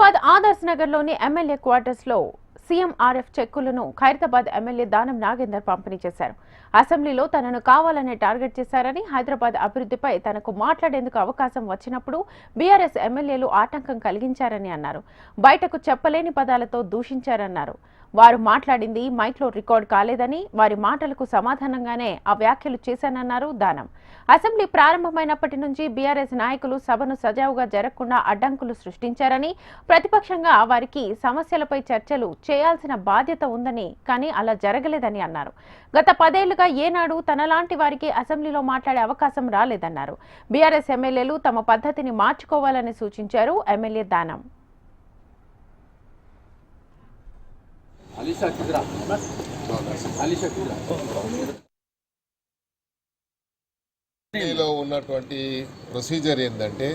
హైదరాబాద్ ఆదర్శ్ నగర్లోని ఎమ్మెల్యే క్వార్టర్స్లో సీఎంఆర్ఎఫ్ చెక్కులను ఖైరతాబాద్ ఎమ్మెల్యే దానం నాగేందర్ పంపిణీ చేశారు. అసెంబ్లీలో తనను కావాలనే టార్గెట్ చేశారని హైదరాబాద్ అభివృద్ధిపై తనకు మాట్లాడేందుకు అవకాశం వచ్చినప్పుడు బీఆర్ఎస్ ఎమ్మెల్యేలు ఆటంకం కలిగించారని అన్నారు. బయటకు చెప్పలేని పదాలతో దూషించారన్నారు. వారు మాట్లాడింది మైక్లో రికార్డ్ కాలేదని వారి మాటలకు సమాధానంగానే ఆ వ్యాఖ్యలు చేశానన్నారు దానం. అసెంబ్లీ ప్రారంభమైనప్పటి నుంచి బీఆర్ఎస్ నాయకులు సభను సజావుగా జరగకుండా అడ్డంకులు సృష్టించారని ప్రతిపక్షంగా వారికి సమస్యలపై చర్చలు చేయాల్సిన బాధ్యత ఉందని కానీ అలా జరగలేదని అన్నారు. గత పదేళ్ళుగా ఏనాడు తనలాంటి వారికి అసెంబ్లీలో మాట్లాడే అవకాశం రాలేదన్నారు. బీఆర్ఎస్ ఎమ్మెల్యేలు తమ పద్ధతిని మార్చుకోవాలని సూచించారు ఎమ్మెల్యే దానం. ఢిల్లీలో ఉన్నటువంటి ప్రొసీజర్ ఏంటంటే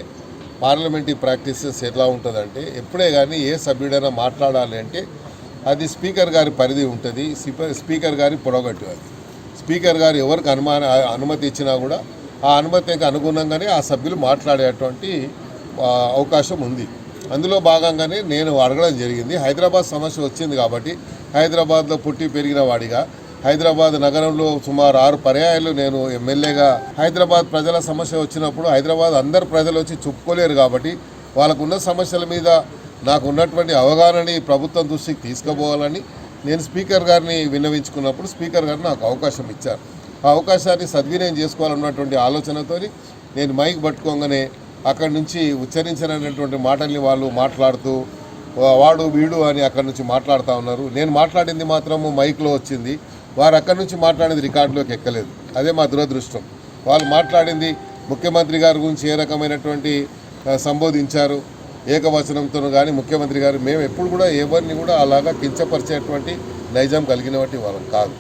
పార్లమెంటరీ ప్రాక్టీసెస్ ఎట్లా ఉంటుందంటే ఎప్పుడే కానీ ఏ సభ్యుడైనా మాట్లాడాలి అంటే అది స్పీకర్ గారి పరిధి ఉంటుంది స్పీకర్ గారి పొడగట్టు అది. స్పీకర్ గారు ఎవరికి అనుమాన అనుమతి ఇచ్చినా కూడా ఆ అనుమతికి అనుగుణంగానే ఆ సభ్యులు మాట్లాడేటువంటి అవకాశం ఉంది. అందులో భాగంగానే నేను అడగడం జరిగింది. హైదరాబాద్ సమస్య వచ్చింది కాబట్టి హైదరాబాద్లో పుట్టి పెరిగిన వాడిగా హైదరాబాద్ నగరంలో సుమారు ఆరు పర్యాయాలు నేను ఎమ్మెల్యేగా హైదరాబాద్ ప్రజల సమస్య వచ్చినప్పుడు హైదరాబాద్ అందరు ప్రజలు వచ్చి చెప్పుకోలేరు కాబట్టి వాళ్ళకున్న సమస్యల మీద నాకు ఉన్నటువంటి అవగాహనని ప్రభుత్వం దృష్టికి తీసుకుపోవాలని నేను స్పీకర్ గారిని విన్నవించుకున్నప్పుడు స్పీకర్ గారు నాకు అవకాశం ఇచ్చారు. ఆ అవకాశాన్ని సద్వినియోగం చేసుకోవాలన్నటువంటి ఆలోచనతో నేను మైక్ పట్టుకోగానే అక్కడి నుంచి ఉచ్చరించనటువంటి మాటల్ని వాళ్ళు మాట్లాడుతూ వాడు వీడు అని అక్కడి నుంచి మాట్లాడుతూ ఉన్నారు. నేను మాట్లాడింది మాత్రము మైక్లో వచ్చింది. వారు అక్కడి నుంచి మాట్లాడేది రికార్డులోకి ఎక్కలేదు. అదే మా దురదృష్టం. వాళ్ళు మాట్లాడింది ముఖ్యమంత్రి గారి గురించి ఏ రకమైనటువంటి సంబోధించారు ఏకవచనంతో కానీ ముఖ్యమంత్రి గారు మేము ఎప్పుడు కూడా ఎవరిని కూడా అలాగా కించపరిచేటువంటి నైజం కలిగినటువంటి వాళ్ళం కాదు.